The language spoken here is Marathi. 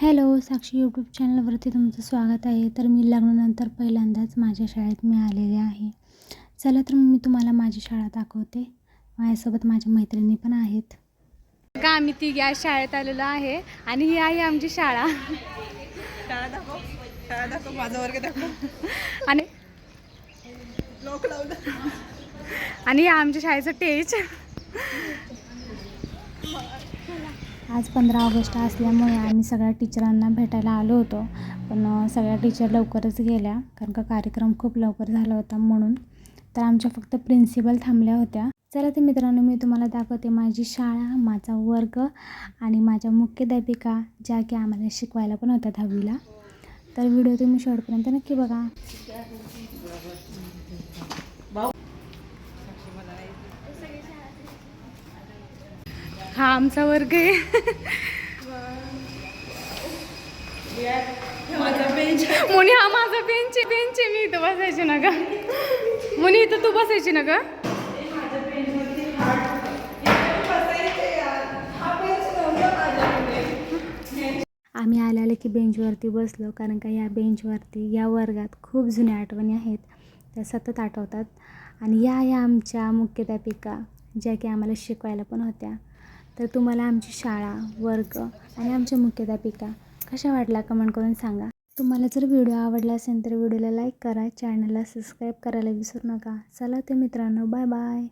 हॅलो साक्षी यूट्यूब चॅनलवरती तुमचं स्वागत आहे. तर मी लग्नानंतर पहिल्यांदाच माझ्या शाळेत मी आलेले आहे. चला तर मी तुम्हाला माझी शाळा दाखवते. माझ्यासोबत माझ्या मैत्रिणी पण आहेत. का आम्ही तिघी आज शाळेत आलेलो आहे आणि ही आहे आमची शाळा. शाळा दाखव. शाळा दाखव माझा वर्ग दाखव. आणि लोक लावलं. आणि हे आमच्या शाळेचं टेज आज पंधरा ऑगस्ट असल्यामुळे आम्ही सगळ्या टीचरांना भेटायला आलो होतो. पण सगळ्या टीचर लवकरच गेल्या. कारण का कार्यक्रम खूप लवकर झाला होता म्हणून. तर आमच्या फक्त प्रिन्सिपल थांबल्या होत्या. चला तर मित्रांनो मी तुम्हाला दाखवते माझी शाळा माझा वर्ग आणि माझ्या मुख्याध्यापिका ज्या की आम्हाला शिकवायला पण होत्या दहावीला. तर व्हिडिओ तुम्ही शेवटपर्यंत नक्की बघा. हा आमचा वर्ग आहे. माझा बेंच मुनी हा माझा बेंच आहे. बेंच आहे. मी इथं बसायची ना का मुनी इथं तू बसायची ना का आम्ही आले आले की बेंचवरती बसलो कारण का या बेंचवरती या वर्गात खूप जुन्या आठवणी आहेत. त्या सतत आठवतात. आणि या या आमच्या मुख्याध्यापिका ज्या की आम्हाला शिकवायला पण होत्या. तर तुम्हाला आमची शाळा वर्ग आणि आमच्या मुख्याध्यापिका कशा वाटल्या कमेंट करून सांगा. तुम्हाला जर व्हिडिओ आवडला असेल तर व्हिडिओला लाईक करा चॅनलला सबस्क्राईब करायला विसरू नका. चला ते मित्रांनो बाय बाय